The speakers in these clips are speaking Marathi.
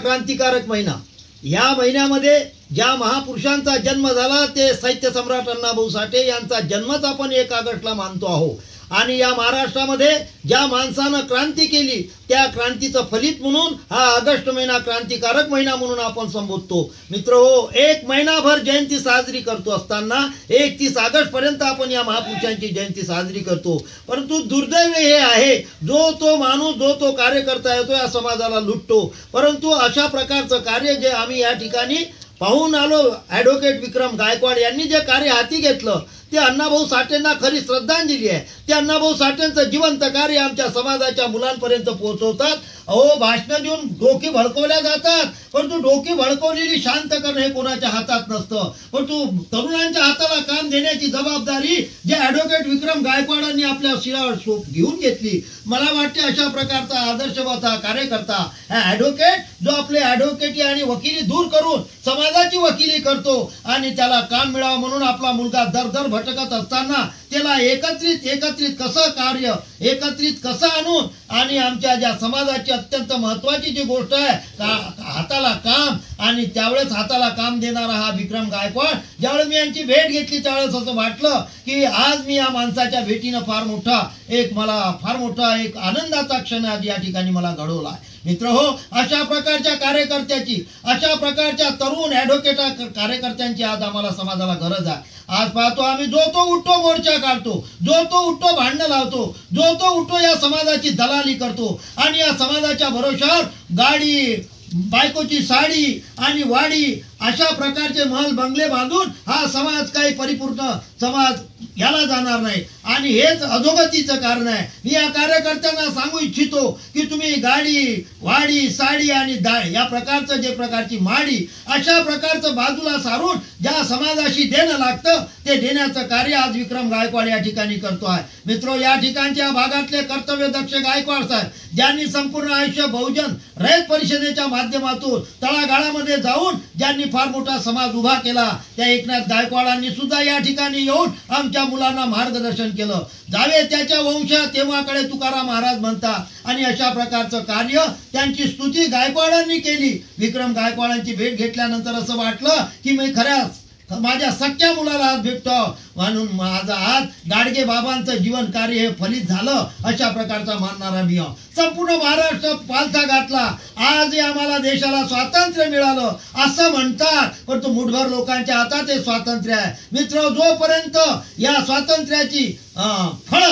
क्रांतिकारक महिना. या महिन्यामध्ये ज्या महापुरुषांचा जन्म झाला ते साहित्य सम्राट अण्णाभाऊ साठे यांचा जन्मच आपण एक ऑगस्टला मानतो आहोत. आणि या महाराष्ट्रामध्ये ज्या माणसानं क्रांती केली त्या क्रांतीचं फलित म्हणून हा ऑगस्ट महिना क्रांतिकारक महिना म्हणून आपण संबोधतो. मित्र हो एक महिनाभर जयंती साजरी करतो असताना एकतीस ऑगस्ट पर्यंत आपण या महापुरुषांची जयंती साजरी करतो. परंतु दुर्दैव हे आहे जो तो माणूस जो तो कार्यकर्ता येतो या समाजाला लुटतो. परंतु अशा प्रकारचं कार्य जे आम्ही या ठिकाणी पाहून आलो ॲडव्होकेट विक्रम गायकवाड यांनी जे कार्य हाती घेतलं ते अण्णाभाऊ साठेंना खरी श्रद्धांजली आहे. ते अण्णाभाऊ साठेंचं जिवंत कार्य आमच्या समाजाच्या मुलांपर्यंत पोहोचवतात. अहो भाषणं देऊन डोकी भडकवल्या जातात. परंतु डोकी भडकवलेली शांत करणं हे कोणाच्या हातात नसतं. परंतु तरुणांच्या हाताला काम देण्याची जबाबदारी जे ॲडव्होकेट विक्रम गायकवाडांनी आपल्या शिरावर सोप घेऊन घेतली. मला वाटते अशा प्रकारचा आदर्शवाचा कार्यकर्ता हा ॲडव्होकेट जो आपले ॲडव्होकेटी आणि वकिली दूर करून समाजाची वकिली करतो आणि त्याला काम मिळावं म्हणून आपला मुलगा दर दर भटकत असताना त्याला एकत्रित एकत्रित कसं कार्य एकत्रित कसं आणून आणि आमच्या ज्या समाजाची अत्यंत महत्वाची जी गोष्ट आहे का- हाताला काम आणि त्यावेळेस हाताला काम देणारा हा विक्रम गायकवाड ज्यावेळेस मी यांची भेट घेतली त्यावेळेस असं वाटलं की आज मी या माणसाच्या भेटीनं फार मोठा एक मला फार मोठा एक आनंदाचा क्षण आज या ठिकाणी मला घडवला आहे. मित्र हो अशा प्रकारच्या कार्यकर्त्याची अशा प्रकारच्या तरुण ॲडव्होकेटा कार्यकर्त्यांची आज आम्हाला समाजाला गरज आहे. आज पाहतो आम्ही जो तो उठतो मोर्चा काढतो जो तो उठतो भांडणं लावतो जो तो उठतो या समाजाची दलाली करतो आणि या समाजाच्या भरोशावर गाडी बायकोची साडी आणि वाडी अशा प्रकारचे महल बंगले बांधून हा समाज काही परिपूर्ण समाज याला जाणार नाही. आणि हेच अधोगतीचं कारण आहे. मी या कार्यकर्त्यांना सांगू इच्छितो की तुम्ही गाडी वाडी साडी आणि दाळ या प्रकारचं जे प्रकारची माडी अशा प्रकारचं बाजूला सारून ज्या समाजाशी देणं लागतं ते देण्याचं कार्य आज विक्रम गायकवाड या ठिकाणी करतो आहे. मित्र या ठिकाणच्या भागातले कर्तव्यदक्ष गायकवाड साहेब ज्यांनी संपूर्ण आयुष्य बहुजन रयत परिषदेच्या माध्यमातून तळागाळामध्ये जाऊन ज्यांनी फार मोठा समाज उभा केला त्या एकनाथ गायकवाडांनी सुद्धा या ठिकाणी येऊन आमच्या मुलांना मार्गदर्शन केलं. जावे त्याच्या वंश तेव्हाकडे तुकाराम महाराज म्हणतात. आणि अशा प्रकारचं कार्य त्यांची स्तुती गायकवाडांनी केली. विक्रम गायकवाडांची भेट घेतल्यानंतर असं वाटलं की मी खऱ्याच माझ्या सख्या मुलाला आज भेटतो. म्हणून माझा आज गाडगे बाबांचं जीवन कार्य हे फलित झालं अशा प्रकारचा मानणारा मी संपूर्ण महाराष्ट्र पालथा घातला. आज आम्हाला देशाला स्वातंत्र्य मिळालं. असं म्हणतात. परंतु मुठभर लोकांच्या हातात हे स्वातंत्र्य आहे. मित्र जोपर्यंत या स्वातंत्र्याची फळ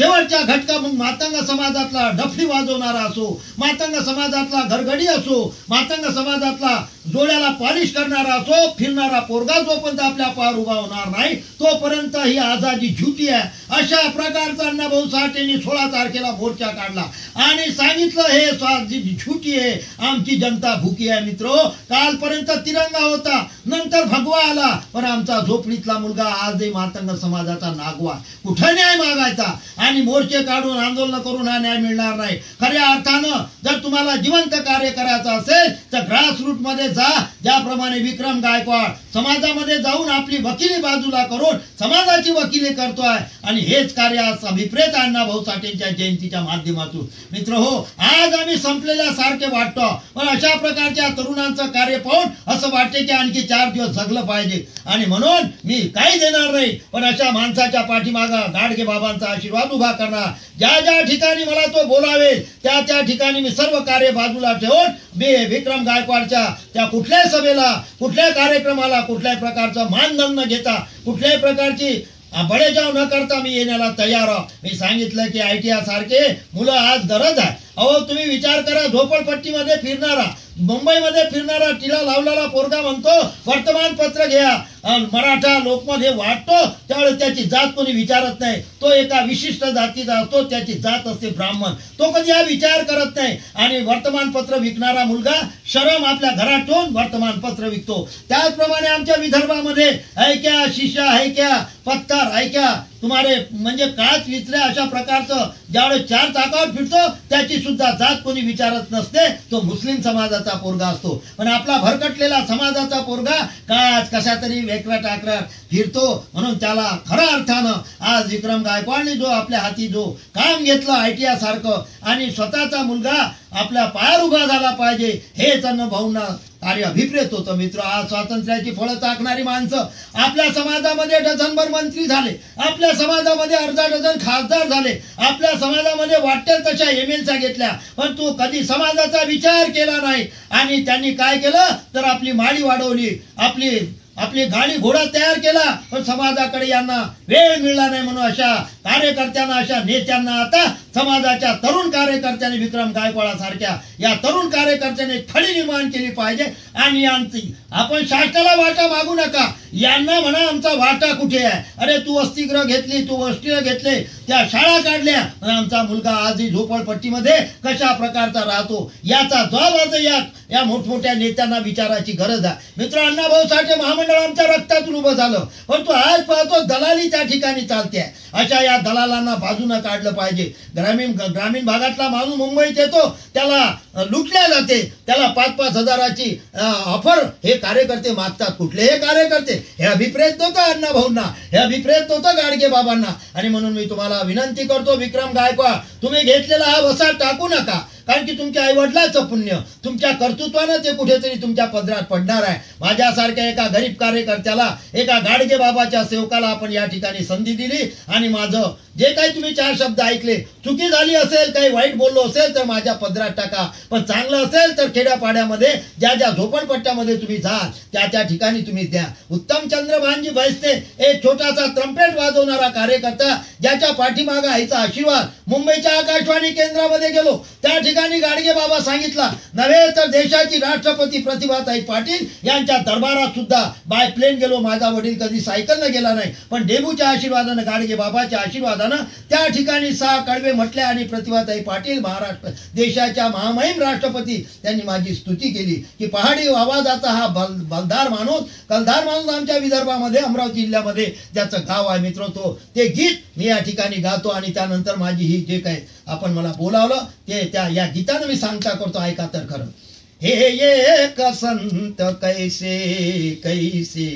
शेवटच्या घटका मग मातंग समाजातला डफली वाजवणारा असो मातंग समाजातला घरघडी असो मातंग समाजातला जोड्याला पॉलिश करणारा असो फिरणारा पोरगा जोपर्यंत आपल्या पार उभा होणार नाही तोपर्यंत ही आझादी झुटी आहे. अशा प्रकारचा अण्णाभाऊ साठेंनी सोळा तारखेला मोर्चा काढला. आणि सांगितलं हे स्वादी झुटी आहे आमची जनता भुकी आहे मित्र. कालपर्यंत तिरंगा होता नंतर भगवा आला. पण आमचा झोपडीतला मुलगा आजही मातंग समाजाचा नागवा. कुठं न्याय मागायचा? आणि मोर्चे काढून आंदोलन करून हा न्याय मिळणार नाही. खऱ्या अर्थानं जर तुम्हाला जिवंत कार्य करायचं असेल तर ग्रासरूटमध्ये जा ज्याप्रमाणे विक्रम गायकवाड समाजामध्ये जाऊन आपली वकिली बाजूला करून समाजाची वकिली करतोय आणि हेच कार्य आज अभिप्रेत अण्णा भाऊ साठेंच्या जयंतीच्या माध्यमातून. मित्र हो आज आम्ही संपलेल्या सारखे वाटतो पण अशा प्रकारच्या तरुणांचं कार्य पाहून असं वाटते की आणखी चार दिवस जगलं पाहिजे. आणि म्हणून मी काही देणार नाही पण अशा माणसाच्या पाठीमागा गाडगे बाबांचा आशीर्वाद उभा करणार. ज्या ज्या ठिकाणी मला तो बोलावे त्या त्या ठिकाणी मी सर्व कार्य बाजूला ठेवून मी विक्रम गायकवाडच्या त्या कुठल्याच सभेला कुठल्या कार्यक्रमाला कुठल्याही प्रकारचं मानधन न घेता कुठल्याही प्रकारची बळेजाव न करता मी येण्याला तयार आहो. मी सांगितलं की आय टी सारखे मुलं आज गरज आहे. अहो तुम्ही विचार करा झोपडपट्टीमध्ये फिरणारा मुंबईमध्ये फिरणारा टिला लावलेला पोरगा म्हणतो वर्तमानपत्र घ्या. मराठा लोकमत हे वाटतो त्यावेळेस त्याची जात कोणी विचारत नाही. तो एका विशिष्ट जातीचा असतो त्याची जात असते ब्राह्मण. तो कधी हा विचार करत नाही. आणि वर्तमानपत्र विकणारा मुलगा शरम आपल्या घरात ठेवून वर्तमानपत्र विकतो. त्याचप्रमाणे आमच्या विदर्भामध्ये ऐक्या शिष्या ऐक्या पत्कार ऐक्या तुम्हारे म्हणजे काच विचऱ्या अशा प्रकारचं ज्यावेळेस चार चाकावर फिरतो त्याची सुद्धा जात कोणी विचारत नसते. तो मुस्लिम समाजाचा पोरगा असतो. पण आपला भरकटलेला समाजाचा पोरगा काच कशा तरी वेकरा टाकरा फिरतो म्हणून त्याला खऱ्या अर्थानं आज विक्रम गायकवाडने जो आपल्या हाती जो काम घेतलं आय टी सारखं आणि स्वतःचा मुलगा आपल्या पायावर उभा झाला पाहिजे हे त्यांना भाऊंना कार्य अभिप्रेत होतं. मित्र आज स्वातंत्र्याची फळं टाकणारी माणसं आपल्या समाजामध्ये डझनभर मंत्री झाले आपल्या समाजामध्ये अर्धा डझन खासदार झाले आपल्या समाजामध्ये वाटेल तशा एम एल घेतल्या पण तू कधी समाजाचा विचार केला नाही. आणि त्यांनी काय केलं? तर आपली माळी वाढवली आपली आपली गाडी घोडा तयार केला पण समाजाकडे यांना वेळ मिळाला नाही म्हणून अशा कार्यकर्त्यांना अशा नेत्यांना आता समाजाच्या तरुण कार्यकर्त्यांनी विक्रम गायकवाडासारख्या या तरुण कार्यकर्त्यांनी खडी निर्माण केली पाहिजे. आणि यांची आपण शासनाला वाटा मागू नका. यांना म्हणा आमचा वाटा कुठे आहे? अरे तू वस्तीग्रह घेतली तू वस्तीग्रह घेतले त्या शाळा काढल्या. आमचा मुलगा आजही झोपडपट्टीमध्ये कशा प्रकारचा राहतो याचा जबाब आज या या मोठमोठ्या नेत्यांना विचाराची गरज आहे. मित्र अण्णाभाऊ साठे महामंडळ आमच्या रक्तातून उभं झालं. परंतु आज पाहतो दलाली त्या ठिकाणी चालते अशा या दलालांना बाजूनं काढलं पाहिजे. ग्रामीण ग्रामीण भागातला माणूस मुंबईत येतो त्याला लुटल्या जाते. त्याला पाच पाच हजाराची ऑफर हे कार्यकर्ते मागतात. कुठले हे कार्यकर्ते हे अभिप्रेत नव्हतं अण्णा भाऊंना. हे अभिप्रेत नव्हतं गाडगे बाबांना. आणि म्हणून मी तुम्हाला विनंती करतो विक्रम गायकवाड तुम्ही घेतलेला हा वसा टाकू नका. कारण की तुमच्या आई वडिलाचं पुण्य तुमच्या कर्तृत्वानं ते कुठेतरी तुमच्या पदरात पडणार आहे. माझ्यासारख्या एका गरीब कार्यकर्त्याला एका गाडगे बाबाच्या सेवकाला आपण या ठिकाणी संधी दिली आणि माझं जे काही तुम्ही चार शब्द ऐकले चुकी झाली असेल काही वाईट बोललो असेल तर माझ्या पदरात टाका. पण चांगलं असेल तर खेड्यापाड्यामध्ये ज्या ज्या झोपडपट्ट्यामध्ये तुम्ही जाल त्या त्या ठिकाणी तुम्ही द्या. उत्तम चंद्र भानजी भैसने एक छोटासा ट्रम्पेट वाजवणारा कार्यकर्ता ज्याच्या पाठीमागा आईचा आशीर्वाद मुंबईच्या आकाशवाणी केंद्रामध्ये गेलो. त्या ठिकाणी गाडगे बाबा सांगितला नव्हे तर देशाची राष्ट्रपती प्रतिभाताई पाटील यांच्या दरबारात सुद्धा बाय प्लेन गेलो. माझा वडील कधी सायकलनं गेला नाही पण डेबूच्या आशीर्वादानं गाडगे बाबाच्या आशीर्वादानं त्या ठिकाणी सहा कडवे म्हटले आणि प्रतिभाताई पाटील महाराष्ट्र देशाच्या महामहिम राष्ट्रपती त्यांनी माझी स्तुती केली की पहाडी आवाजाचा हा बल बलदार माणूस कलदार माणूस आमच्या विदर्भामध्ये अमरावती जिल्ह्यामध्ये ज्याचं गाव आहे मित्र तो ते गीत मी या ठिकाणी गातो आणि त्यानंतर माझी ही जे काही आपण मला बोलावलं ते त्या या गीतानं मी सांगता करतो ऐका तर खरं. हे एक संत कैसे कैसे?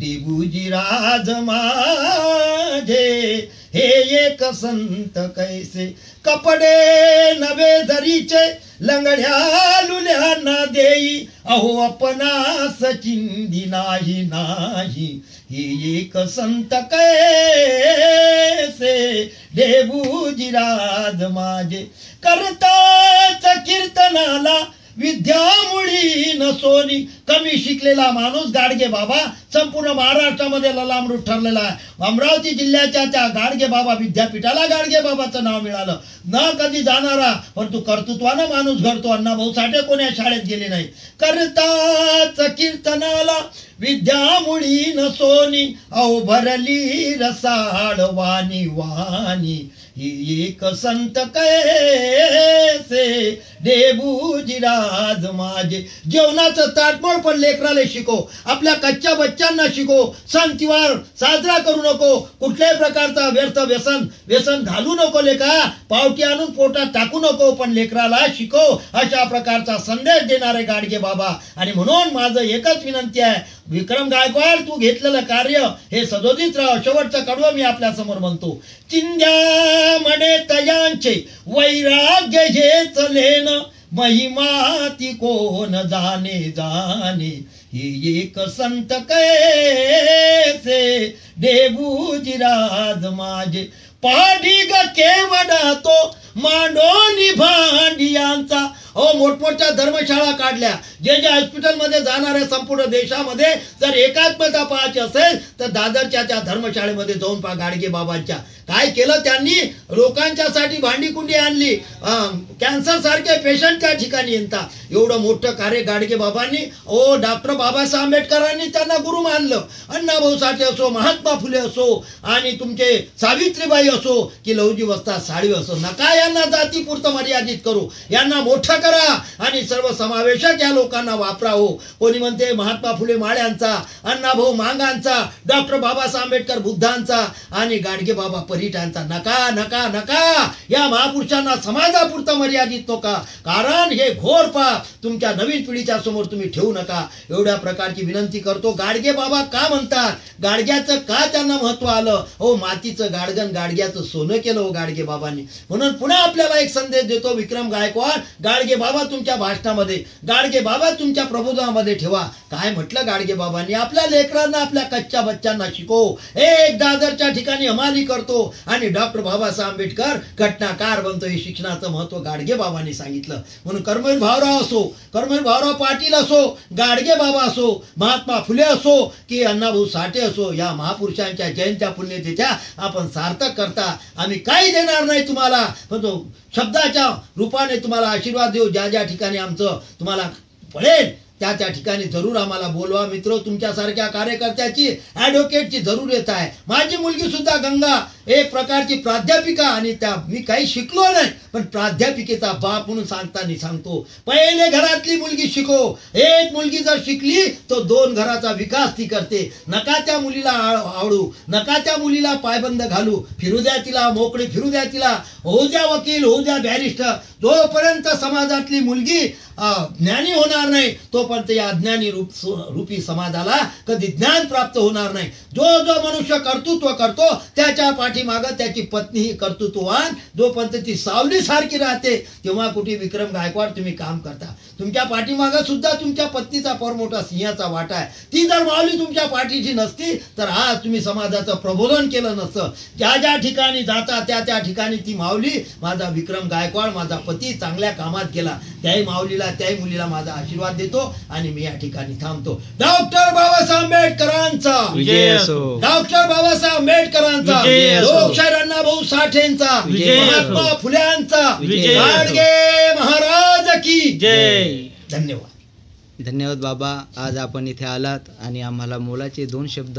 डिबूजी राज माझे हे एक संत कैसे? कपडे नवे दरीचे लंगड्या लुल्यांना देई. अहो आपणास चिंदी नाही नाही. हे एक संत कैसे? देबूजीराज माझे करताच कीर्तनाला विद्यामुळी नसोनी कमी शिकलेला माणूस गाडगे बाबा संपूर्ण महाराष्ट्रामध्ये ललामृत ठरलेला आहे. अमरावती जिल्ह्याच्या त्या गाडगे बाबा विद्यापीठाला गाडगे बाबाचं नाव मिळालं. न कधी जाणारा परंतु कर्तृत्वानं माणूस घडतो. अण्णाभाऊ साठे कोण्या शाळेत गेले नाही. करताच कीर्तनाला विद्यामुळी नसोनी अहो भरली रसाळ वाणी वाणी. ही एक संत कैसे? देबूजीराज माझे. जेवणाचं ताटमळ पण लेकराले शिको आपल्या कच्च्या बच्चांना शिको सण तिवार साजरा करू नको. कुठल्याही प्रकारचा व्यर्थ व्यसन व्यसन घालू नको लेखा पावटी आणून पोटात टाकू नको पण लेकराला शिको अशा प्रकारचा संदेश देणारे गाडगे बाबा. आणि म्हणून माझं एकच विनंती आहे विक्रम गायकवाड तू घेतलेलं कार्य हे सदोदित राव शेवटचं कडवं मी आपल्यासमोर म्हणतो. चिंध्या म्हणे तयांचे वैराग्य हेच लेन महिमा ती कोण जाणे जाणे. एक संत कैसे देबूजीराज माझे? पाडी ग केवडा तो मांडोनी भांडियांचा. अहो मोठमोठ्या धर्मशाळा काढल्या. जे जे हॉस्पिटलमध्ये जाणाऱ्या संपूर्ण देशामध्ये जर एकात्मता पाहायची असेल तर दादरच्या त्या धर्मशाळेमध्ये जाऊन पहा गाडगे बाबांच्या. काय केलं त्यांनी? लोकांच्यासाठी भांडीकुंडी आणली. कॅन्सर सारखे पेशंट त्या ठिकाणी येतात. एवढं मोठं कार्य गाडगे बाबांनी ओ डॉक्टर बाबासाहेब आंबेडकरांनी त्यांना गुरु मानलं. अण्णाभाऊ साठे असो महात्मा फुले असो आणि तुमचे सावित्रीबाई असो की लवजी वस्ता साळवी असो नका यांना जातीपुरतं मर्यादित करू. यांना मोठं करा आणि सर्व समावेशक या लोकांना वापरा हो कोणी म्हणते महात्मा फुले माळ्यांचा अण्णाभाऊ मांगांचा डॉक्टर बाबासाहेब आंबेडकर बुद्धांचा आणि गाडगे बाबा परिटांचा नका नका नका. या महापुरुषांना समाजापुरता मर्यादित नका. कारण हे घोर पाप तुमच्या नवीन पिढीच्या समोर तुम्ही ठेवू नका. एवढ्या प्रकारची विनंती करतो. गाडगे बाबा का म्हणतात? गाडग्याचं का त्यांना महत्त्व आलं? हो मातीचं गाडगन गाडग्याचं सोनं केलं हो गाडगे बाबांनी. म्हणून पुन्हा आपल्याला एक संदेश देतो विक्रम गायकवाड गाडगे बाबा तुमच्या भाषणामध्ये गाडगे बाबा तुमच्या प्रबोधनामध्ये ठेवा. काय म्हटलं गाडगे बाबांनी? आपल्या लेकरांना आपल्या कच्च्या बच्चांना शिकव. एक दादरच्या ठिकाणी हमाली करतो. आणि डॉक्टर बाबासाहेब आंबेडकर घटनाकार बनतो. हे शिक्षणाचं महत्त्व गाडगे बाबांनी सांगितलं. म्हणून कर्मवीर भाऊराव असो कर्मवीर भाऊराव पाटील असो गाडगे बाबा असो महात्मा फुले असो की अण्णाभाऊ साठे असो या महापुरुषांच्या जयंत्या पुण्यतिथ्या आपण सार्थक करता. आम्ही काही देणार नाही तुम्हाला. पण तो शब्दाच्या रूपाने तुम्हाला आशीर्वाद देऊ. ज्या ज्या ठिकाणी आमचं तुम्हाला पडेल त्या त्या ठिकाणी जरूर आम्हाला बोलवा. मित्र तुमच्यासारख्या कार्यकर्त्याची ॲडव्होकेटची जरूरत आहे. माझी मुलगी सुद्धा गंगा एक प्रकारची प्राध्यापिका आणि त्या मी काही शिकलो नाही पण प्राध्यापिकेचा बाप म्हणून सांगताना सांगतो पहिले घरातली मुलगी शिको. एक मुलगी जर शिकली तर दोन घराचा विकास ती करते. नका त्या मुलीला आवडू नका त्या मुलीला पायबंद घालू. फिरू द्या तिला मोकळी फिरू द्या तिला. होऊ द्या वकील होऊ द्या बॅरिस्टर. जोपर्यंत समाजातली मुलगी ज्ञानी होणार नाही तोपर्यंत या अज्ञानी रूप रूपी समाजाला कधी ज्ञान प्राप्त होणार नाही. जो जो मनुष्य कर्तृत्व करतो. त्याच्या पाठी पाठीमागं त्याची पत्नी ही कर्तृत्ववान जोपर्यंत ती सावली सारखी राहते तेव्हा कुठे विक्रम गायकवाड तुम्ही काम करता. तुमच्या पाठीमागं सुद्धा तुमच्या पत्नीचा फार मोठा सिंहाचा वाटा आहे. ती जर माऊली तुमच्या पाठीची नसती तर आज तुम्ही समाजाचं प्रबोधन केलं नसतं. ज्या ज्या ठिकाणी जाता त्या त्या ठिकाणी ती माऊली माझा विक्रम गायकवाड माझा पती चांगल्या कामात गेला. त्याही माऊलीला त्याही मुलीला माझा आशीर्वाद देतो आणि मी या ठिकाणी थांबतो. डॉक्टर बाबासाहेब आंबेडकरांचा. विजय असो. डॉक्टर बाबासाहेब आंबेडकरांचा. विजय असो. लोकशाहीर अण्णाभाऊ साठेंचा. विजय असो. महात्मा फुल्यांचा. गाडगे महाराज की जय. धन्यवाद. धन्यवाद बाबा. आज आपण इथे आलात आणि आम्हाला मोलाचे दोन शब्द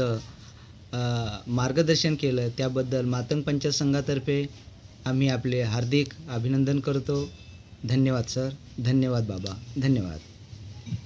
अ, मार्गदर्शन केलं. त्याबद्दल मातंग पंचायत संघातर्फे आम्ही आपले हार्दिक अभिनंदन करतो. धन्यवाद सर. धन्यवाद बाबा. धन्यवाद.